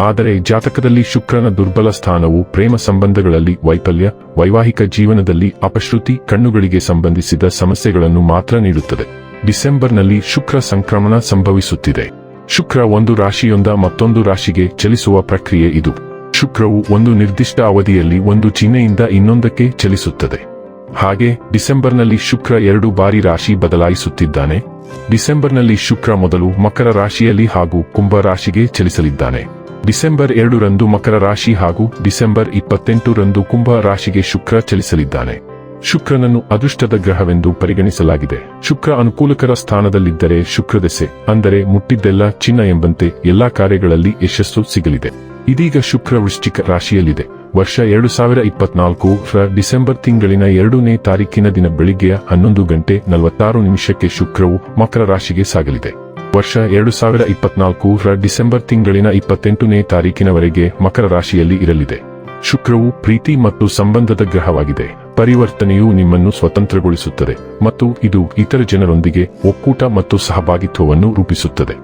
ಆದರೆ ಜಾತಕದಲ್ಲಿ ಶುಕ್ರನ ದುರ್ಬಲ ಸ್ಥಾನವು ಪ್ರೇಮ ಸಂಬಂಧಗಳಲ್ಲಿ ವೈಫಲ್ಯ, ವೈವಾಹಿಕ ಜೀವನದಲ್ಲಿ ಅಪಶ್ರುತಿ, ಕಣ್ಣುಗಳಿಗೆ ಸಂಬಂಧಿಸಿದ ಸಮಸ್ಯೆಗಳನ್ನು ಮಾತ್ರ ನೀಡುತ್ತದೆ. ಡಿಸೆಂಬರ್ನಲ್ಲಿ ಶುಕ್ರ ಸಂಕ್ರಮಣ ಸಂಭವಿಸುತ್ತಿದೆ. ಶುಕ್ರ ಒಂದು ರಾಶಿಯೊಂದ ಮತ್ತೊಂದು ರಾಶಿಗೆ ಚಲಿಸುವ ಪ್ರಕ್ರಿಯೆ ಇದು. ಶುಕ್ರವು ಒಂದು ನಿರ್ದಿಷ್ಟ ಅವಧಿಯಲ್ಲಿ ಒಂದು ಚಿಹ್ನೆಯಿಂದ ಇನ್ನೊಂದಕ್ಕೆ ಚಲಿಸುತ್ತದೆ. ಹಾಗೆ ಡಿಸೆಂಬರ್ನಲ್ಲಿ ಶುಕ್ರ ಎರಡು ಬಾರಿ ರಾಶಿ ಬದಲಾಯಿಸುತ್ತಿದ್ದಾನೆ. ಡಿಸೆಂಬರ್ನಲ್ಲಿ ಶುಕ್ರ ಮೊದಲು ಮಕರ ರಾಶಿಯಲ್ಲಿ ಹಾಗೂ ಕುಂಭ ರಾಶಿಗೆ ಚಲಿಸಲಿದ್ದಾನೆ. ಡಿಸೆಂಬರ್ ಎರಡರಂದು ಮಕರ ರಾಶಿ ಹಾಗೂ ಡಿಸೆಂಬರ್ ಇಪ್ಪತ್ತೆಂಟರಂದು ಕುಂಭ ರಾಶಿಗೆ ಶುಕ್ರ ಚಲಿಸಲಿದ್ದಾನೆ. ಶುಕ್ರನನ್ನು ಅದೃಷ್ಟದ ಗ್ರಹವೆಂದು ಪರಿಗಣಿಸಲಾಗಿದೆ. ಶುಕ್ರ ಅನುಕೂಲಕರ ಸ್ಥಾನದಲ್ಲಿದ್ದರೆ ಶುಕ್ರದೆಸೆ ಅಂದರೆ ಮುಟ್ಟಿದ್ದೆಲ್ಲ ಚಿನ್ನ ಎಂಬಂತೆ ಎಲ್ಲಾ ಕಾರ್ಯಗಳಲ್ಲಿ ಯಶಸ್ಸು ಸಿಗಲಿದೆ. ಇದೀಗ ಶುಕ್ರ ವೃಶ್ಚಿಕ ರಾಶಿಯಲ್ಲಿದೆ. ವರ್ಷ ಎರಡು ಸಾವಿರ ಇಪ್ಪತ್ನಾಲ್ಕು ರ ಡಿಸೆಂಬರ್ ತಿಂಗಳಿನ ಎರಡನೇ ತಾರೀಕಿನ ದಿನ ಬೆಳಿಗ್ಗೆಯ ಹನ್ನೊಂದು ಗಂಟೆ ನಲವತ್ತಾರು ನಿಮಿಷಕ್ಕೆ ಶುಕ್ರವು ಮಕರ ರಾಶಿಗೆ ಸಾಗಲಿದೆ. ವರ್ಷ ಎರಡು ಸಾವಿರ ಇಪ್ಪತ್ನಾಲ್ಕು ಡಿಸೆಂಬರ್ ತಿಂಗಳಿನ ಇಪ್ಪತ್ತೆಂಟನೇ ತಾರೀಕಿನವರೆಗೆ ಮಕರ ರಾಶಿಯಲ್ಲಿ ಇರಲಿದೆ. ಶುಕ್ರವು ಪ್ರೀತಿ ಮತ್ತು ಸಂಬಂಧದ ಗ್ರಹವಾಗಿದೆ. ಪರಿವರ್ತನೆಯು ನಿಮ್ಮನ್ನು ಸ್ವತಂತ್ರಗೊಳಿಸುತ್ತದೆ ಮತ್ತು ಇದು ಇತರ ಜನರೊಂದಿಗೆ ಒಕ್ಕೂಟ ಮತ್ತು ಸಹಭಾಗಿತ್ವವನ್ನು ರೂಪಿಸುತ್ತದೆ.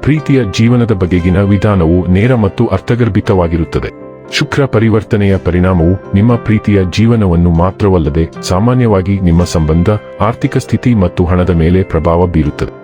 ಪ್ರೀತಿಯ ಜೀವನದ ಬಗೆಗಿನ ವಿಧಾನವು ನೇರ ಮತ್ತು ಅರ್ಥಗರ್ಭಿತವಾಗಿರುತ್ತದೆ. ಶುಕ್ರ ಪರಿವರ್ತನೆಯ ಪರಿಣಾಮವು ನಿಮ್ಮ ಪ್ರೀತಿಯ ಜೀವನವನ್ನು ಮಾತ್ರವಲ್ಲದೆ ಸಾಮಾನ್ಯವಾಗಿ ನಿಮ್ಮ ಸಂಬಂಧ, ಆರ್ಥಿಕ ಸ್ಥಿತಿ ಮತ್ತು ಹಣದ ಮೇಲೆ ಪ್ರಭಾವ ಬೀರುತ್ತದೆ.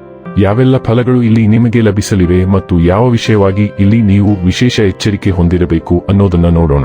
ಯಾವೆಲ್ಲ ಫಲಗಳು ಇಲ್ಲಿ ನಿಮಗೆ ಲಭಿಸಲಿವೆ ಮತ್ತು ಯಾವ ವಿಷಯವಾಗಿ ಇಲ್ಲಿ ನೀವು ವಿಶೇಷ ಎಚ್ಚರಿಕೆ ಹೊಂದಿರಬೇಕು ಅನ್ನೋದನ್ನ ನೋಡೋಣ.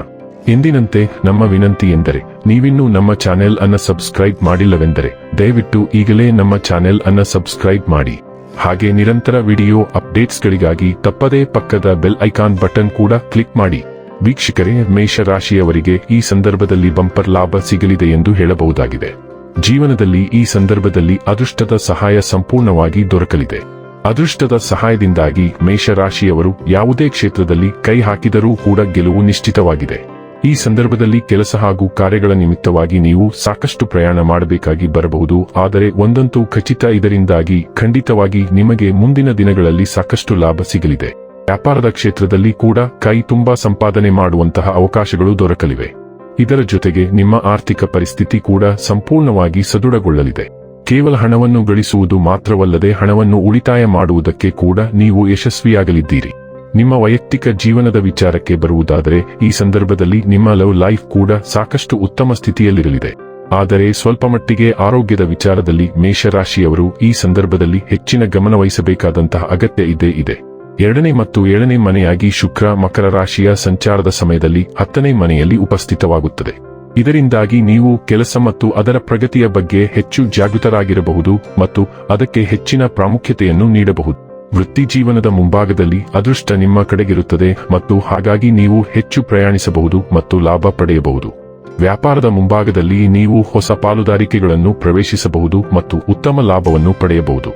ಎಂದಿನಂತೆ, ನಮ್ಮ ವಿನಂತಿ ಎಂದರೆ, ನೀವಿನ್ನೂ ನಮ್ಮ ಚಾನೆಲ್ ಅನ್ನ ಸಬ್ಸ್ಕ್ರೈಬ್ ಮಾಡಿಲ್ಲವೆಂದರೆ, ದಯವಿಟ್ಟು ಈಗಲೇ ನಮ್ಮ ಚಾನೆಲ್ ಅನ್ನ ಸಬ್ಸ್ಕ್ರೈಬ್ ಮಾಡಿ. ಹಾಗೆ ನಿರಂತರ ವಿಡಿಯೋ ಅಪ್ಡೇಟ್ಸ್ಗಳಿಗಾಗಿ ತಪ್ಪದೇ ಪಕ್ಕದ ಬೆಲ್ ಐಕಾನ್ ಬಟನ್ ಕೂಡ ಕ್ಲಿಕ್ ಮಾಡಿ. ವೀಕ್ಷಕರೇ, ಮೇಷರಾಶಿಯವರಿಗೆ ಈ ಸಂದರ್ಭದಲ್ಲಿ ಬಂಪರ್ ಲಾಭ ಸಿಗಲಿದೆ ಎಂದು ಹೇಳಬಹುದಾಗಿದೆ. ಜೀವನದಲ್ಲಿ ಈ ಸಂದರ್ಭದಲ್ಲಿ ಅದೃಷ್ಟದ ಸಹಾಯ ಸಂಪೂರ್ಣವಾಗಿ ದೊರಕಲಿದೆ. ಅದೃಷ್ಟದ ಸಹಾಯದಿಂದಾಗಿ ಮೇಷರಾಶಿಯವರು ಯಾವುದೇ ಕ್ಷೇತ್ರದಲ್ಲಿ ಕೈ ಹಾಕಿದರೂ ಕೂಡ ಗೆಲುವು ನಿಶ್ಚಿತವಾಗಿದೆ. ಈ ಸಂದರ್ಭದಲ್ಲಿ ಕೆಲಸ ಹಾಗೂ ಕಾರ್ಯಗಳ ನಿಮಿತ್ತವಾಗಿ ನೀವು ಸಾಕಷ್ಟು ಪ್ರಯಾಣ ಮಾಡಬೇಕಾಗಿ ಬರಬಹುದು, ಆದರೆ ಒಂದಂತೂ ಖಚಿತ ಇದರಿಂದಾಗಿ ಖಂಡಿತವಾಗಿ ನಿಮಗೆ ಮುಂದಿನ ದಿನಗಳಲ್ಲಿ ಸಾಕಷ್ಟು ಲಾಭ ಸಿಗಲಿದೆ. ವ್ಯಾಪಾರದ ಕ್ಷೇತ್ರದಲ್ಲಿ ಕೂಡ ಕೈ ತುಂಬಾ ಸಂಪಾದನೆ ಮಾಡುವಂತಹ ಅವಕಾಶಗಳು ದೊರಕಲಿವೆ. ಇದರ ಜೊತೆಗೆ ನಿಮ್ಮ ಆರ್ಥಿಕ ಪರಿಸ್ಥಿತಿ ಕೂಡ ಸಂಪೂರ್ಣವಾಗಿ ಸದೃಢಗೊಳ್ಳಲಿದೆ. ಕೇವಲ ಹಣವನ್ನು ಗಳಿಸುವುದು ಮಾತ್ರವಲ್ಲದೆ ಹಣವನ್ನು ಉಳಿತಾಯ ಮಾಡುವುದಕ್ಕೆ ಕೂಡ ನೀವು ಯಶಸ್ವಿಯಾಗಲಿದ್ದೀರಿ. ನಿಮ್ಮ ವೈಯಕ್ತಿಕ ಜೀವನದ ವಿಚಾರಕ್ಕೆ ಬರುವುದಾದರೆ ಈ ಸಂದರ್ಭದಲ್ಲಿ ನಿಮ್ಮ ಲವ್ ಲೈಫ್ ಕೂಡ ಸಾಕಷ್ಟು ಉತ್ತಮ ಸ್ಥಿತಿಯಲ್ಲಿರಲಿದೆ. ಆದರೆ ಸ್ವಲ್ಪ ಮಟ್ಟಿಗೆ ಆರೋಗ್ಯದ ವಿಚಾರದಲ್ಲಿ ಮೇಷರಾಶಿಯವರು ಈ ಸಂದರ್ಭದಲ್ಲಿ ಹೆಚ್ಚಿನ ಗಮನವಹಿಸಬೇಕಾದಂತಹ ಅಗತ್ಯ ಇದೇ ಇದೆ. ಎರಡನೇ ಮತ್ತು ಏಳನೇ ಮನೆಯಾಗಿ ಶುಕ್ರ ಮಕರ ರಾಶಿಯ ಸಂಚಾರದ ಸಮಯದಲ್ಲಿ ಹತ್ತನೇ ಮನೆಯಲ್ಲಿ ಉಪಸ್ಥಿತವಾಗುತ್ತದೆ. ಇದರಿಂದಾಗಿ ನೀವು ಕೆಲಸ ಮತ್ತು ಅದರ ಪ್ರಗತಿಯ ಬಗ್ಗೆ ಹೆಚ್ಚು ಜಾಗೃತರಾಗಿರಬಹುದು ಮತ್ತು ಅದಕ್ಕೆ ಹೆಚ್ಚಿನ ಪ್ರಾಮುಖ್ಯತೆಯನ್ನು ನೀಡಬಹುದು. ವೃತ್ತಿ ಜೀವನದ ಮುಂಭಾಗದಲ್ಲಿ ಅದೃಷ್ಟ ನಿಮ್ಮ ಕಡೆಗಿರುತ್ತದೆ ಮತ್ತು ಹಾಗಾಗಿ ನೀವು ಹೆಚ್ಚು ಪ್ರಯಾಣಿಸಬಹುದು ಮತ್ತು ಲಾಭ ಪಡೆಯಬಹುದು. ವ್ಯಾಪಾರದ ಮುಂಭಾಗದಲ್ಲಿ ನೀವು ಹೊಸ ಪಾಲುದಾರಿಕೆಗಳನ್ನು ಪ್ರವೇಶಿಸಬಹುದು ಮತ್ತು ಉತ್ತಮ ಲಾಭವನ್ನು ಪಡೆಯಬಹುದು.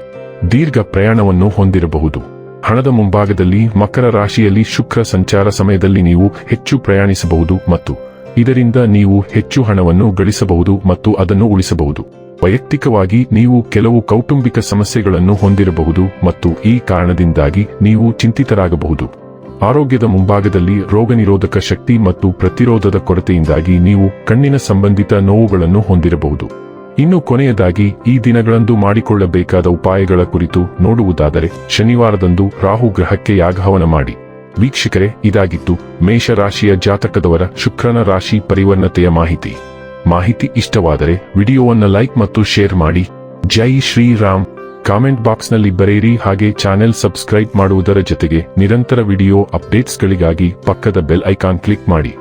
ದೀರ್ಘ ಪ್ರಯಾಣವನ್ನು ಹೊಂದಿರಬಹುದು. ಹಣದ ಮುಂಭಾಗದಲ್ಲಿ ಮಕರ ರಾಶಿಯಲ್ಲಿ ಶುಕ್ರ ಸಂಚಾರ ಸಮಯದಲ್ಲಿ ನೀವು ಹೆಚ್ಚು ಪ್ರಯಾಣಿಸಬಹುದು ಮತ್ತು ಇದರಿಂದ ನೀವು ಹೆಚ್ಚು ಹಣವನ್ನು ಗಳಿಸಬಹುದು ಮತ್ತು ಅದನ್ನು ಉಳಿಸಬಹುದು. ವೈಯಕ್ತಿಕವಾಗಿ ನೀವು ಕೆಲವು ಕೌಟುಂಬಿಕ ಸಮಸ್ಯೆಗಳನ್ನು ಹೊಂದಿರಬಹುದು ಮತ್ತು ಈ ಕಾರಣದಿಂದಾಗಿ ನೀವು ಚಿಂತಿತರಾಗಬಹುದು. ಆರೋಗ್ಯದ ಮುಂಭಾಗದಲ್ಲಿ ರೋಗನಿರೋಧಕ ಶಕ್ತಿ ಮತ್ತು ಪ್ರತಿರೋಧದ ಕೊರತೆಯಿಂದಾಗಿ ನೀವು ಕಣ್ಣಿನ ಸಂಬಂಧಿತ ನೋವುಗಳನ್ನು ಹೊಂದಿರಬಹುದು. ಇನ್ನು ಕೊನೆಯದಾಗಿ ಈ ದಿನಗಳಂದು ಮಾಡಿಕೊಳ್ಳಬೇಕಾದ ಉಪಾಯಗಳ ಕುರಿತು ನೋಡುವುದಾದರೆ ಶನಿವಾರದಂದು ರಾಹು ಗ್ರಹಕ್ಕೆ ಯಾಗಹವನ ಮಾಡಿ. ವೀಕ್ಷಕರೇ, ಇದಾಗಿತ್ತು ಮೇಷರಾಶಿಯ ಜಾತಕದವರ ಶುಕ್ರನ ರಾಶಿ ಪರಿವರ್ಣತೆಯ ಮಾಹಿತಿ. ಮಾಹಿತಿ ಇಷ್ಟವಾದರೆ ವಿಡಿಯೋವನ್ನು ಲೈಕ್ ಮತ್ತು ಶೇರ್ ಮಾಡಿ. ಜೈ ಶ್ರೀರಾಮ್. ಕಾಮೆಂಟ್ ಬಾಕ್ಸ್ನಲ್ಲಿ ಬರೆಯಿರಿ ಹಾಗೆ ಚಾನೆಲ್ ಸಬ್ಸ್ಕ್ರೈಬ್ ಮಾಡುವುದರ ಜೊತೆಗೆ ನಿರಂತರ ವಿಡಿಯೋ ಅಪ್ಡೇಟ್ಸ್ಗಳಿಗಾಗಿ ಪಕ್ಕದ ಬೆಲ್ ಐಕಾನ್ ಕ್ಲಿಕ್ ಮಾಡಿ.